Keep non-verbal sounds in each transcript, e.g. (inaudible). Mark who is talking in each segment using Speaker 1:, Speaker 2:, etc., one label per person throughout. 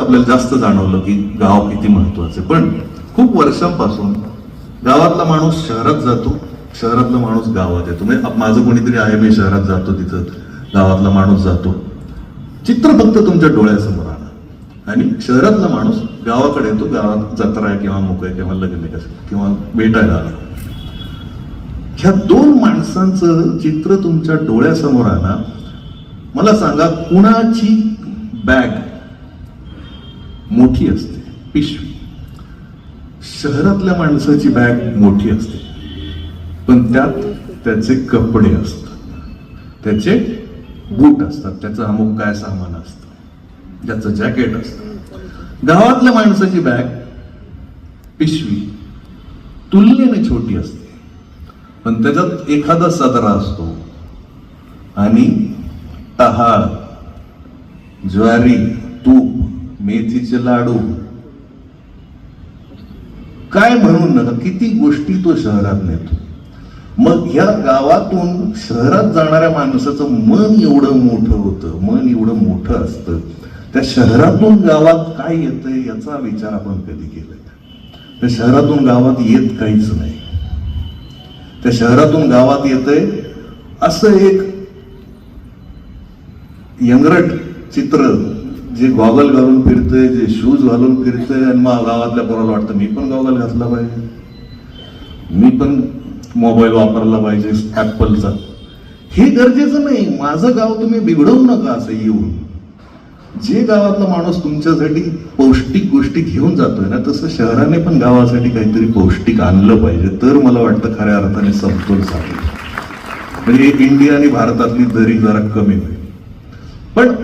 Speaker 1: आपल्याला जास्त जाणवलं की गाव किती महत्वाचं आहे. पण खूप वर्षांपासून गावातला माणूस शहरात जातो शहरातला माणूस गावात येतो. म्हणजे माझं कोणीतरी आहे मी शहरात जातो तिथं गावातला माणूस जातो. चित्र फक्त तुमच्या डोळ्यासमोर आणा. आणि शहरातला माणूस गावाकडे येतो गावात जत्रा आहे किंवा मोकळे किंवा लग्न आहे कसं किंवा भेटायला आला. ह्या दोन माणसांचं चित्र तुमच्या डोळ्यासमोर आणा. मला सांगा कुणाची बॅग मोठी असते पिशवी. शहरातल्या माणसाची बॅग मोठी असते. पण त्यात त्याचे कपडे असतात. त्याचे बूट असतात. त्याचं अमुक काय सामान असतं. त्याचं जॅकेट असतं. गावातल्या माणसाची बॅग पिशवी तुलनेने छोटी असते. पण त्याच्यात एखादा सदरा असतो. आणि टहाळ ज्वारी तूप मेथीचे लाडू. काय म्हणून नका? किती गोष्टी तो शहरात नेतो. मग या गावातून शहरात जाणाऱ्या माणसाचं मन एवढं मोठं होतं मन एवढं मोठं असतं. त्या शहरातून गावात काय येतंय याचा विचार आपण कधी केलाय? त्या शहरातून गावात येत काहीच नाही. त्या शहरातून गावात येतंय असं एक यंगरट चित्र जे गॉगल घालून फिरतंय जे शूज घालून फिरतंय आणि मग गावातल्या पोराला वाटतं मी पण गॉगल घातला पाहिजे. मी पण मोबाईल वापरला पाहिजे ॲपलचा हे गरजेचं नाही. माझं गाव तुम्ही बिघडवू नका असं येऊन. जे गावातला माणूस तुमच्यासाठी पौष्टिक गोष्टी घेऊन जातोय ना तसं शहराने पण गावासाठी काहीतरी पौष्टिक आणलं पाहिजे. तर मला वाटतं खऱ्या अर्थाने समतोल साधेल. म्हणजे इंडिया आणि भारतातली दरी जरा कमी होईल. पण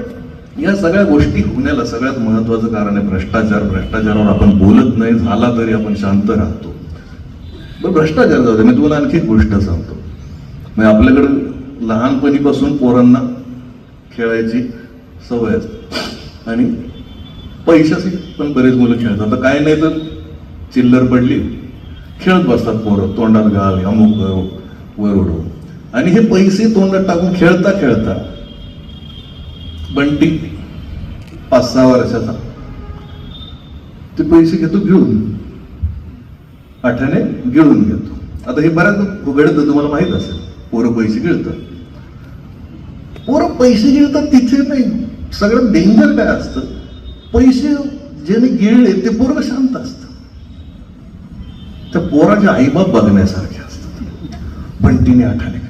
Speaker 1: या सगळ्या गोष्टी होण्याला सगळ्यात महत्वाचं कारण आहे भ्रष्टाचार. भ्रष्टाचारावर आपण बोलत नाही झाला तरी आपण शांत राहतो. बरं भ्रष्टाचार जाऊ दे. मी तुम्हाला आणखी एक गोष्ट सांगतो. म्हणजे आपल्याकडे लहानपणीपासून पोरांना खेळायची सवय असते. आणि पैशाशी पण बरेच मुलं खेळतात. आता काय नाही तर चिल्लर पडली खेळत बसतात पोरं. तोंडात घाल अमुक वर उडव आणि हे पैसे तोंडात टाकून खेळता खेळता बंटी पाच सहा वर्षाचा. ते पैसे घेतो घेऊन. आठ्याने गिळून घेतो. आता हे बऱ्याच उघडतं तुम्हाला माहीत असेल. पोरं पैसे गिळतात. पोरं पैसे गिळतात तिथे नाही. सगळं डेंजर काय असतं? पैसे ज्याने गिळले ते पोरं शांत असतं त्या पोराच्या आईबाप बघण्यासारखे असतात. बंटीने आठाने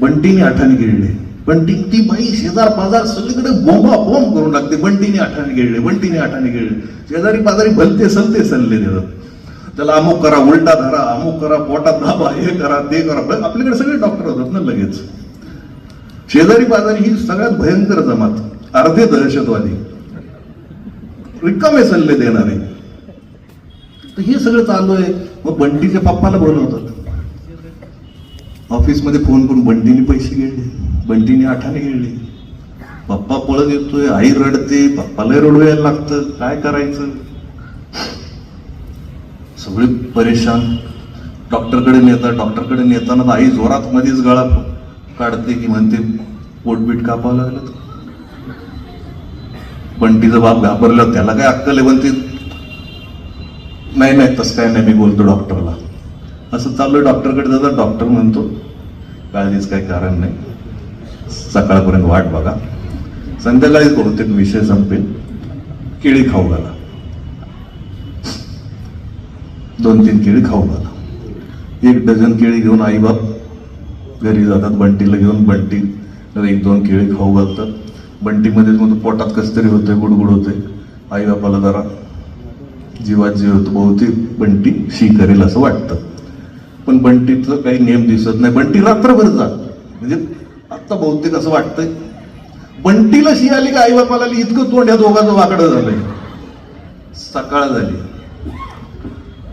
Speaker 1: बंटीने आठाने गिळले. बंटी ती बाई शेजार पाजार सगळीकडे बोंबा बोंब करून लागते बंटीने आठाने गेले बंटीने आठाने गेले शेजारी पाजारी भलते सलते सल्ले देतात त्याला अमुक करा उलटा धरा अमुक करा पोटात दाबा हे करा ते करा. आपल्याकडे सगळे डॉक्टर होतात ना लगेच. शेजारी पाजारी ही सगळ्यात भयंकर जमात. अर्धे दहशतवादी. रिकामे सल्ले देणारे. तर हे सगळं चालू आहे. मग बंटीच्या पप्पाला बोलवतात. ऑफिसमध्ये फोन करून बंटीने पैसे गेले. पण तिने आठाने गेली. पप्पा पळत येतोय आई रडते पप्पाला रडू यायला लागतं. काय करायचं? सगळे परेशान. डॉक्टरकडे नेतात डॉक्टरकडे नेताना आई जोरात मध्येच गळा काढते की म्हणते पोटबीट कापावं लागलं बंटीचा बाप घाबरला त्याला काय अक्कल आहे म्हणते? नाही नाही तसं काय नाही मी बोलतो डॉक्टरला. असं चाललोय डॉक्टरकडे जातात डॉक्टर म्हणतो काळजीच काही कारण नाही. सकाळपर्यंत वाट बघा. संध्याकाळी बहुतेक विषय संपेल केळी खाऊ घाला. दोन तीन केळी खाऊ घाला. एक डझन केळी घेऊन आईबाप घरी जातात बंटीला घेऊन बंटी. एक दोन केळी खाऊ घालतात. बंटीमध्येच मग पोटात कस तरी होतंय गुडगुड होतंय आईबापाला जरा जीवात जीव होतो बहुतेक बंटी शी करेल असं वाटतं. पण बंटीचं काही नियम दिसत नाही. बंटी रात्रभर जात. म्हणजे आता बहुतेक असं वाटतंय. बंटीला शी आली का आईबापाला आली इतकं तोंड या दोघांचं वाकडं झालंय. सकाळ झाली.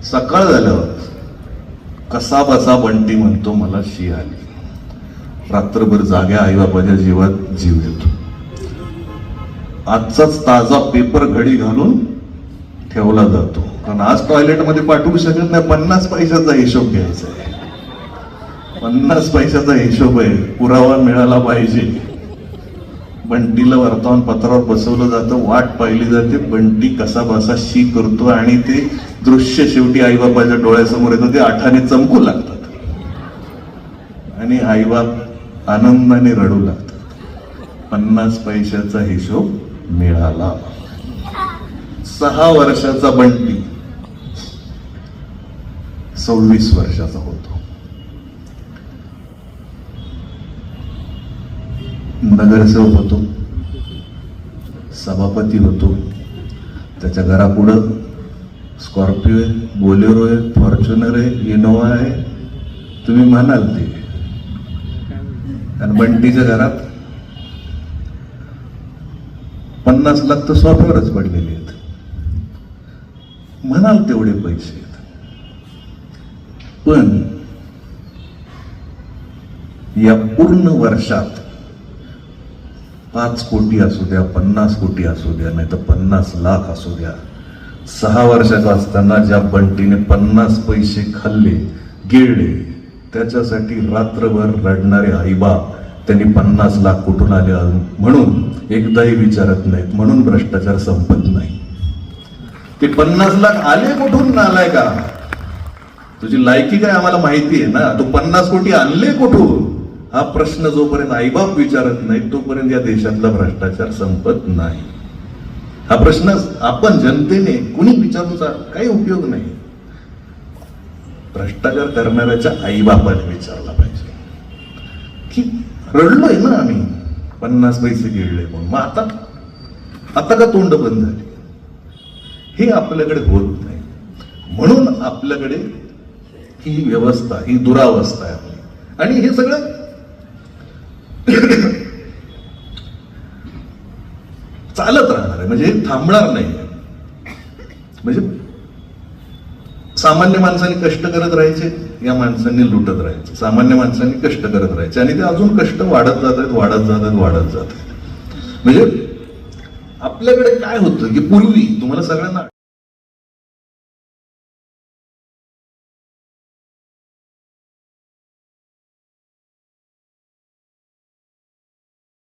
Speaker 1: सकाळ झाल्यावर कसा बसा बंटी म्हणतो मला शी आली. रात्रभर जाग्या आईबापाच्या जीवात जीव येतो. आजचाच ताजा पेपर घडी घालून ठेवला जातो. कारण आज टॉयलेटमध्ये पाठवू शकत नाही पन्नास पैशाचा हिशोब घ्यायचा आहे. पन्नास पैशाचा हिशोब आहे. पुरावा मिळाला पाहिजे. बंटीला वर्तमानपत्रावर बसवलं जातं. वाट पाहिली जाते. बंटी कसा बसा शी करतो आणि ते दृश्य शेवटी आईबापाच्या डोळ्यासमोर येतं. ते आठाने चमकू लागतात. आणि आईबाप आनंदाने रडू लागतात. पन्नास पैशाचा हिशोब मिळाला. सहा वर्षाचा बंटी. सव्वीस वर्षाचा होतो. नगरसेवक होतो सभापती होतो त्याच्या घरापुढं स्कॉर्पिओ आहे बोलेरो आहे फॉर्च्युनर आहे इनोवा आहे तुम्ही म्हणाल ते. कारण बंटीच्या घरात पन्नास लाख तर सॉफ्टवेअरच पडलेले आहेत. म्हणाल तेवढे पैसे आहेत. पण या पूर्ण वर्षात पाच कोटी असू द्या पन्नास कोटी असू द्या नाही तर पन्नास लाख असू द्या. सहा वर्षाचा असताना ज्या बंटीने पन्नास पैसे खाल्ले गिळले त्याच्यासाठी रात्रभर रडणारे आईबाप त्यांनी पन्नास लाख कुठून आले म्हणून एकदाही विचारत नाहीत म्हणून भ्रष्टाचार संपत नाही. ते पन्नास लाख आले कुठून? आलाय का तुझी लायकी काय आम्हाला माहिती आहे ना? तू पन्नास कोटी आणले कुठून? हा प्रश्न जोपर्यंत आईबाप विचारत नाही तोपर्यंत या देशातला भ्रष्टाचार संपत नाही. हा प्रश्न आपण जनतेने कुणी विचारूचा काही उपयोग नाही. भ्रष्टाचार करणाऱ्याच्या आईबापाने विचारला पाहिजे. की रडलोय ना आम्ही पन्नास पैसे गिळले म्हणून. मग आता आता का तोंड बंद झाली? हे आपल्याकडे होत नाही. म्हणून आपल्याकडे ही व्यवस्था ही दुरावस्था आहे आपली. आणि हे सगळं (coughs) चालत राहणार आहे म्हणजे हे थांबणार नाही म्हणजे सामान्य माणसाने कष्ट करत राहायचे या माणसांनी लुटत राहायचे. सामान्य माणसांनी कष्ट करत राहायचे. आणि ते अजून कष्ट वाढत जात आहेत वाढत जात आहेत वाढत जात आहेत. म्हणजे आपल्याकडे काय होतं की पूर्वी तुम्हाला सगळ्यांना